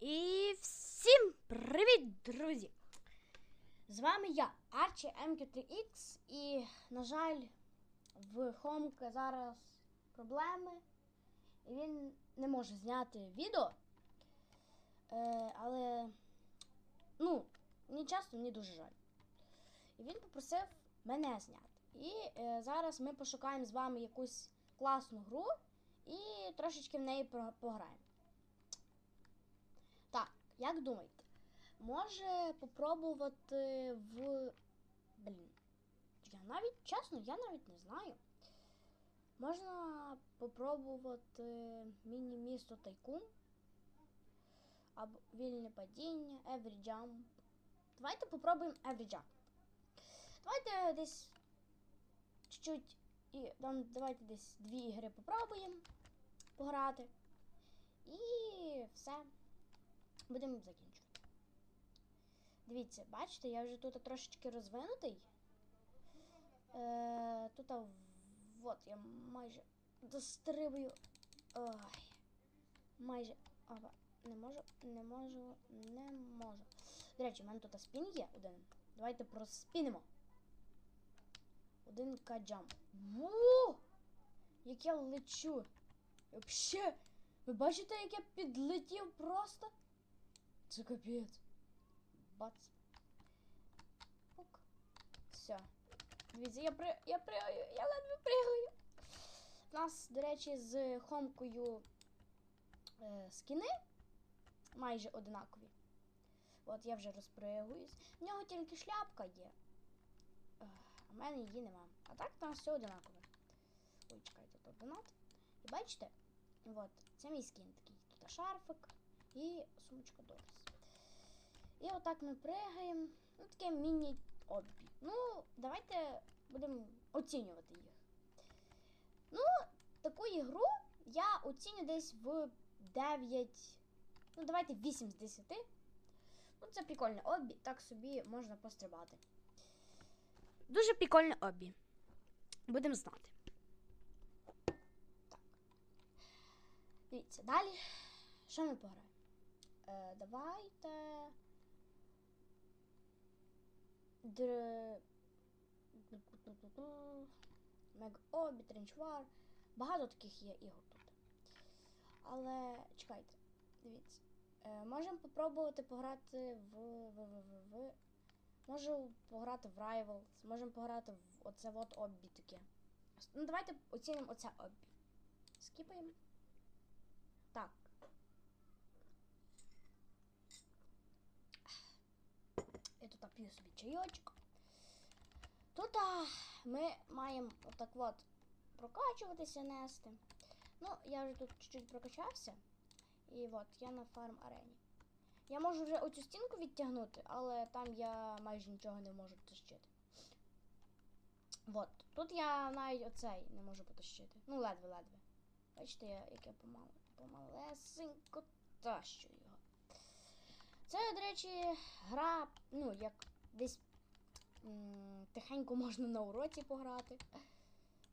І всім привіт, друзі! З вами я, Арчі MQ3X, і, на жаль, в Хомка зараз проблеми, і він не може зняти відео. Е, але, ну, мені часто мені дуже жаль. І він попросив мене зняти. І е, зараз ми пошукаємо з вами якусь класну гру і трошечки в неї пограємо. Як думаєте, може попробувати в. Блін. Я навіть, чесно, я навіть не знаю. Можна попробувати міні-місто Тайкун. Або вільне падіння, Every Jump. Давайте попробуємо Every Jump. Давайте десь чуть-чуть давайте десь дві ігри попробуємо пограти. І все. Будемо закінчувати. Дивіться, бачите, я вже тут трошечки розвинутий. Е, тут, от, я майже дострибую. Ой. Майже. Опа, не можу, не можу, не можу. До речі, в мене тут спін є один. Давайте проспінимо. Один каджам. Во! Як я лечу. Вообще, ви бачите, як я підлетів просто? Це капець. Бац. Пук. Все. Дивіться, я при... я пригаю, я ледве пригаю. У нас, до речі, з хомкою е, скіни майже одинакові. От я вже розпригуюсь. В нього тільки шляпка є. А в мене її нема. А так там все одинакове. Ой, чекайте, тут донат. І бачите? От, це мій скін такий. Тут шарфик і сумочка Дорс. І отак ми пригаємо. Ну, таке міні-оббі. Ну, давайте будемо оцінювати їх. Ну, таку ігру я оціню десь в 9. Ну, давайте 8 з 10. Ну, це прикольне оббі, так собі можна пострибати. Дуже прикольне оббі. Будемо знати. Так. Дивіться, далі. Що ми пограємо? Е, давайте. Др... Мег Обі, Тренчвар. Багато таких є ігор тут. Але чекайте, дивіться. Е, можемо попробувати пограти в. в, в, в, в. Можу пограти в Rivals, можемо пограти в оце от оббі таке. Ну, давайте оцінимо оце оббі. Скіпаємо. Так. Я тут п'ю собі чайочок. Тут а, ми маємо отак от прокачуватися, нести. Ну, я вже тут чуть-чуть прокачався. І от, я на фарм арені. Я можу вже оцю стінку відтягнути, але там я майже нічого не можу потащити. От, тут я навіть оцей не можу потащити. Ну, ледве-ледве. Бачите, я, як я помалесенько тащу його. Це, до речі, гра, ну, як десь тихенько можна на уроці пограти.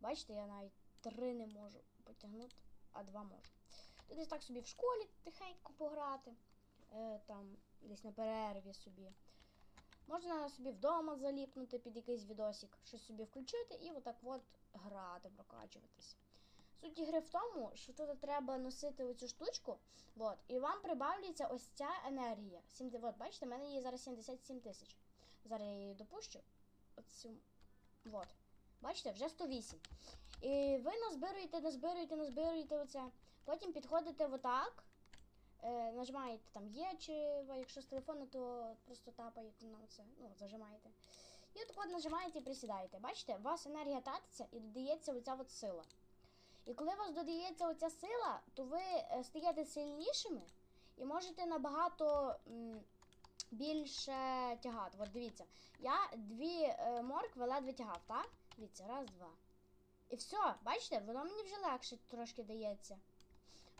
Бачите, я навіть три не можу потягнути, а два можу. Тут десь так собі в школі тихенько пограти. Е, там десь на перерві собі. Можна собі вдома заліпнути під якийсь відосик, щось собі включити і отак от грати, прокачуватись. Суть ігри в тому, що тут треба носити оцю штучку, от, і вам прибавлюється ось ця енергія. От, бачите, в мене її зараз 77 тисяч. Зараз я її допущу. Оцю, от. Бачите, вже 108. І ви назбируєте, назбируєте, назбируєте оце. Потім підходите отак. Е, нажимаєте там є, чи якщо з телефону, то просто тапаєте на це, ну, зажимаєте. І от от нажимаєте і присідаєте. Бачите, у вас енергія татиться і додається оця от сила. І коли у вас додається оця сила, то ви е, стаєте сильнішими і можете набагато більше тягати. От дивіться, я дві е, моркви ледве тягав, так? Дивіться, раз, два. І все, бачите, воно мені вже легше трошки дається.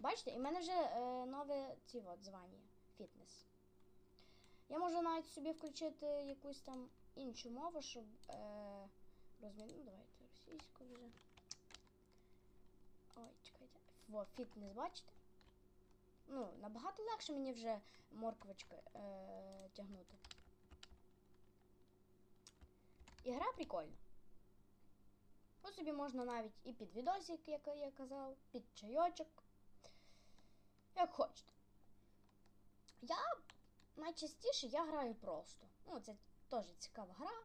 Бачите, і в мене вже е, нове ці от звання фітнес. Я можу навіть собі включити якусь там іншу мову, щоб розмінити. Ну, давайте російську вже. Во, фітнес, бачите? ну, набагато легше мені вже морквочки е, тягнути. Ігра прикольна. Ну, собі можна навіть і під відосик, як я казав, під чайочок. Як хочете. Я найчастіше я граю просто. Ну, це теж цікава гра.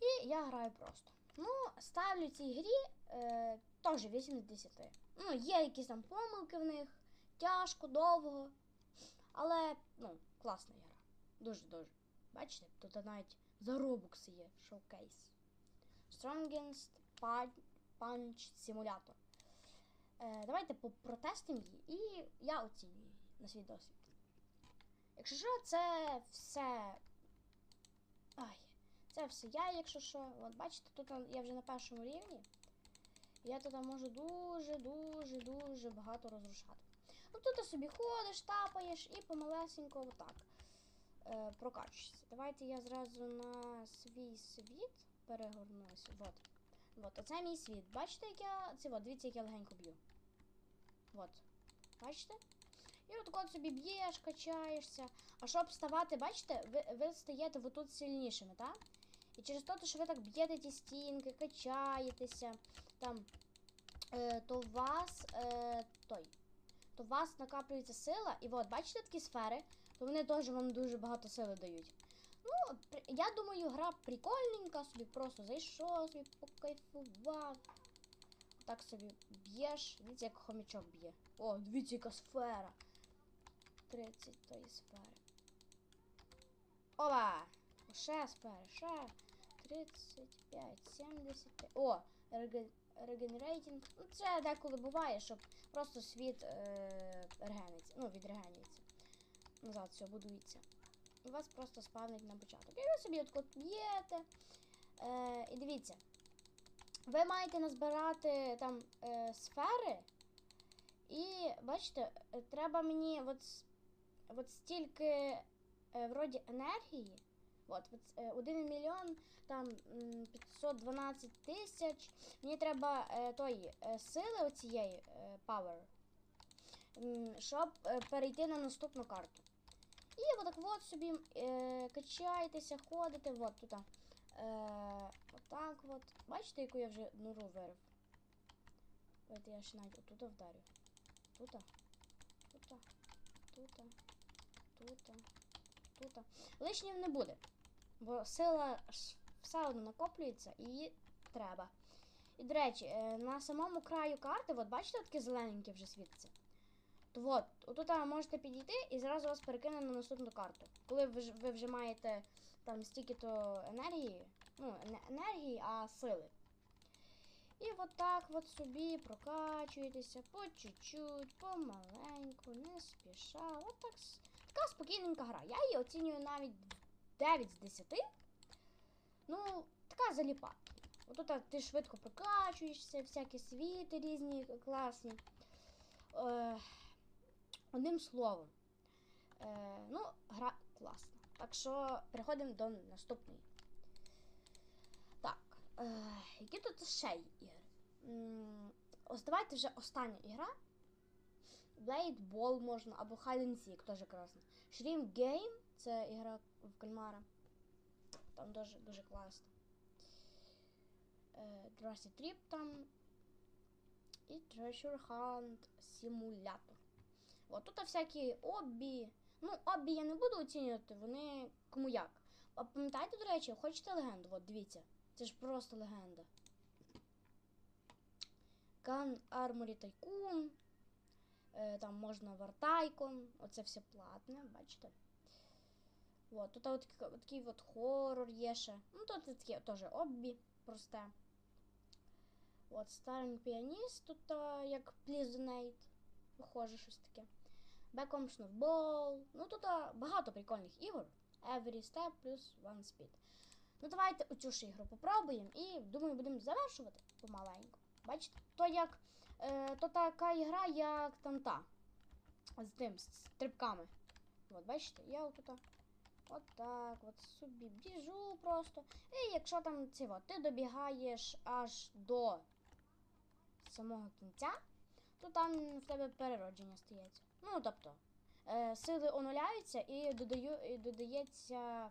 І я граю просто. Ну, ставлю цій грі е, теж 8 з 10. Ну, є якісь там помилки в них, тяжко, довго. Але, ну, класна гра. Дуже-дуже. Бачите, тут навіть заробокси є, шоукейс. Strongest Punch, Simulator. Е, давайте по- протестимо її, і я оцінюю її на свій досвід. Якщо що, це все. Ай, це все я, якщо що. От бачите, тут я вже на першому рівні. Я тут можу дуже, дуже, дуже багато розрушати. Ну тут ти собі ходиш, тапаєш і помалесенько отак е, прокачуєшся. Давайте я зразу на свій світ перегорнуся. Вот. Вот, оце мій світ. Бачите, як я. Це от, дивіться, як я легенько б'ю. Вот. Бачите? І от от собі б'єш, качаєшся. А щоб вставати, бачите, ви, ви стаєте ви тут сильнішими, так? І через те, що ви так б'єте ті стінки, качаєтеся, там, е, то у вас е, той. То у вас накаплюється сила, і от, бачите такі сфери, то вони теж вам дуже багато сили дають. Ну, я думаю, гра прикольненька, собі просто зайшов, собі покайфував. Так собі б'єш. Дивіться, як хомячок б'є. О, дивіться, яка сфера. 30 тої сфери. Ова! Ще сфери, ще. 35, 75. О! реге- Регенерейтинг. Ну, це деколи буває, щоб просто світ е, регениться. Ну, відрегенюється. Назад все будується. І вас просто спавнить на початок. І ви собі от б'єте. Е, і дивіться. Ви маєте назбирати там е, сфери. І бачите, треба мені от, от стільки е, вроді енергії. От, от е, 1 мільйон там 512 тисяч. Мені треба е, тої е, сили оцієї е, power, щоб перейти на наступну карту. І отак от собі качаєтеся, ходите, от тут. Отак от. Бачите, яку я вже нору вирив? Давайте я ще навіть отут вдарю. Тут, тут, тут, тут, тут. Лишнім не буде. Бо сила все одно накоплюється і треба. І, до речі, е, на самому краю карти, от бачите, таке зелененьке вже світиться. То от, отут можете підійти і зразу вас перекине на наступну карту. Коли ви, ви вже маєте там стільки-то енергії, ну, не енергії, а сили. І от так от собі прокачуєтеся по чуть-чуть, помаленьку, не спіша. От так, така спокійненька гра. Я її оцінюю навіть 9 з 10. Ну, така заліпа. Отут так ти швидко прокачуєшся, всякі світи різні, класні. Е, одним словом. Е, ну, гра класна. Так що переходимо до наступної. Так, е, які тут ще є ігри? Ось давайте вже остання ігра. Ball можна, або Hide and Seek, теж класно. Shrimp Game це ігра в кальмара. Там дуже, дуже класно. Е, Jurassic Trip там. І Treasure Hunt Simulator. От тут всякі обі. Ну, обі я не буду оцінювати, вони кому як. А пам'ятаєте, до речі, хочете легенду? От дивіться. Це ж просто легенда. Gun Armory Tycoon. Е, там можна Вартайкон. Оце все платне, бачите? От, тут от, от такий от хорор є ще. Ну, тут таке теж оббі просте. От, Starring Pianist, тут як Please. Похоже, щось таке. Backhome Snowball. Ну, тут багато прикольних ігор. Every Step плюс One Speed. Ну, давайте оцю ж ігру попробуємо і думаю, будемо завершувати помаленьку. Бачите, то як е, то така ігра, як там та. З тим, з стрибками. От, бачите, я отут. От так, от собі біжу просто. І якщо там ці, от, ти добігаєш аж до самого кінця, то там в тебе переродження стається. Ну, тобто, е, сили онуляються і, додаю, і додається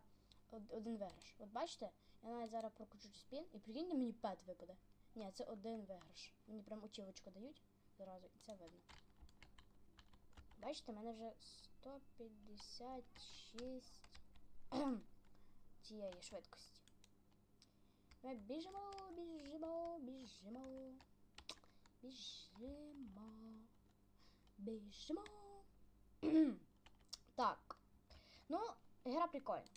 один виграш. От бачите, я навіть зараз прокручу спін, і прикиньте, мені пет випаде. Ні, це один виграш. Мені прям очівочку дають зразу, і це видно. Бачите, в мене вже 156 цієї швидкості. Ми біжимо, біжимо, біжимо. Біжимо. Біжимо. так. Ну, гра прикольна.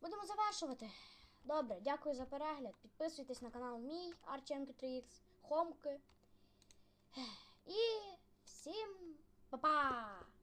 Будемо завершувати. Добре, дякую за перегляд. Підписуйтесь на канал мій Арченко 3X, Хомки. І всім па-па!